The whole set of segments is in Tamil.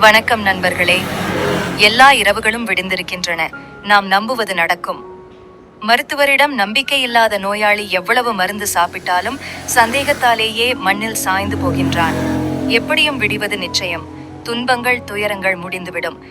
வணக்கம் நண்பர்களே. எல்லா இரவுகளும் விடிந்திருக்கின்றன. நாம் நம்புவது நடக்கும். மருத்துவரிடம் நம்பிக்கையில்லாத நோயாளி எவ்வளவு மருந்து சாப்பிட்டாலும் சந்தேகத்தாலேயே மண்ணில் சாய்ந்து போகின்றான். எப்படியும் விடிவது நிச்சயம். துன்பங்கள் துயரங்கள் முடிந்துவிடும்.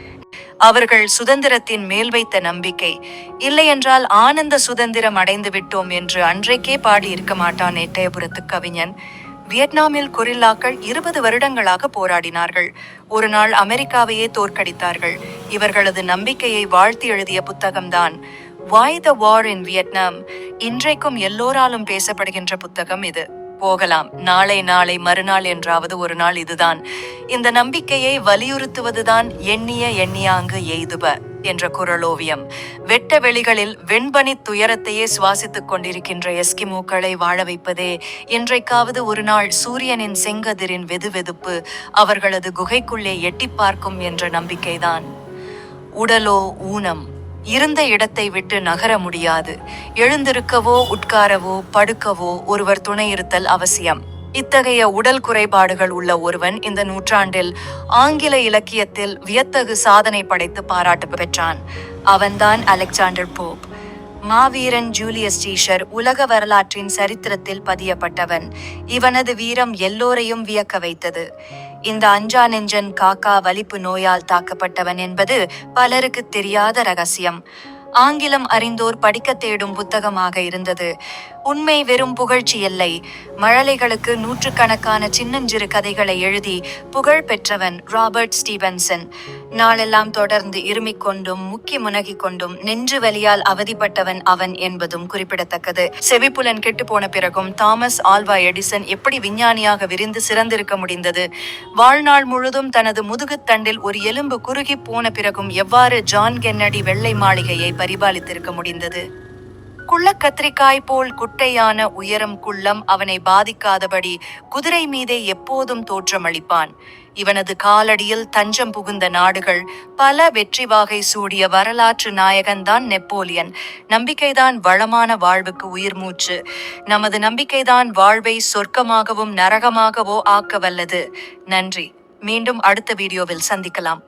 அவர்கள் சுதந்திரத்தின் மேல் வைத்த நம்பிக்கை. இல்லையென்றால் ஆனந்த சுதந்திரம் அடைந்து விட்டோம் என்று அன்றைக்கே பாடியிருக்க மாட்டான் எட்டயபுரத்து கவிஞன் வியட்நாமில் குரில்லாக்கள் இருபது வருடங்களாக போராடினார்கள். ஒரு நாள் அமெரிக்காவையே தோற்கடித்தார்கள். இவர்களது நம்பிக்கையை வாழ்த்தி எழுதிய புத்தகம்தான். வாய் த வார் இன் வியட்நாம் இன்றைக்கும் எல்லோராலும் பேசப்படுகின்ற புத்தகம் இது. போகலாம். நாளை நாளை மறுநாள் என்றாவது ஒரு நாள் இதுதான். இந்த நம்பிக்கையை வலியுறுத்துவதுதான் எண்ணிய எண்ணியாங்கு எய்துப. என்ற குரலோவியம் வெட்ட வெளிகளில் வெண்பனி துயரத்தையே சுவாசித்துக் கொண்டிருக்கின்ற எஸ்கிமோக்களை வாழ வைப்பதே இன்றைக்காவது ஒரு நாள் சூரியனின் செங்கதிரின் வெதுவெதுப்பு அவர்களது குகைக்குள்ளே எட்டிப் பார்க்கும் என்ற நம்பிக்கைதான். உடலோ ஊனம் இருந்த இடத்தை விட்டு நகர முடியாது. எழுந்திருக்கவோ உட்காரவோ படுக்கவோ ஒருவர் துணை இருத்தல் அவசியம். இத்தகைய உடல் குறைபாடுகள் உள்ள ஒருவன் இந்த நூற்றாண்டில் ஆங்கில இலக்கியத்தில் வியத்தகு சாதனை படைத்து பாராட்டு பெற்றான். அவன்தான் அலெக்சாண்டர் போப். மாவீரன் ஜூலியஸ் டீஷர் உலக வரலாற்றின் சரித்திரத்தில் பதியப்பட்டவன். இவனது வீரம் எல்லோரையும் வியக்க வைத்தது. இந்த அஞ்சா நெஞ்சன் காக்கா வலிப்பு நோயால் தாக்கப்பட்டவன் என்பது பலருக்கு தெரியாத ரகசியம். ஆங்கிலம் அறிந்தோர் படிக்கத் தேடும் புத்தகமாக இருந்தது. உண்மை வெறும் புகழ்ச்சி இல்லை மழலைகளுக்கு நூற்றுக்கணக்கான சின்னஞ்சிறு கதைகளை எழுதி புகழ் பெற்றவன் ராபர்ட் ஸ்டீவன்சன் நாளெல்லாம் தொடர்ந்து இருமிக் கொண்டும் முக்கி முனகிக் கொண்டும் நெஞ்சு வலியால் அவதிப்பட்டவன் அவன் என்பதும் குறிப்பிடத்தக்கது. செவிப்புலன் கெட்டு போன பிறகும் தாமஸ் ஆல்வா எடிசன் எப்படி விஞ்ஞானியாக விரிந்து சிறந்திருக்க முடிந்தது? வாழ்நாள் முழுதும் தனது முதுகுத்தண்டில் ஒரு எலும்பு குறுகி போன பிறகும் எவ்வாறு ஜான் கென்னடி வெள்ளை மாளிகையை பரிபாலித்திருக்க முடிந்தது? குள்ள கத்திரிக்காய் போல் குட்டையான உயரம் குள்ளம் அவனை பாதிக்காதபடி குதிரை மீதே எப்போதும் தோற்றமளிப்பான். இவனது காலடியில் தஞ்சம் புகுந்த நாடுகள் பல வெற்றி வாகை சூடிய வரலாற்று நாயகன்தான் நெப்போலியன். நம்பிக்கைதான் வளமான வாழ்வுக்கு உயிர் மூச்சு. நமது நம்பிக்கைதான் வாழ்வை சொர்க்கமாகவும் நரகமாகவோ ஆக்க வல்லது நன்றி. மீண்டும் அடுத்த வீடியோவில் சந்திக்கலாம்.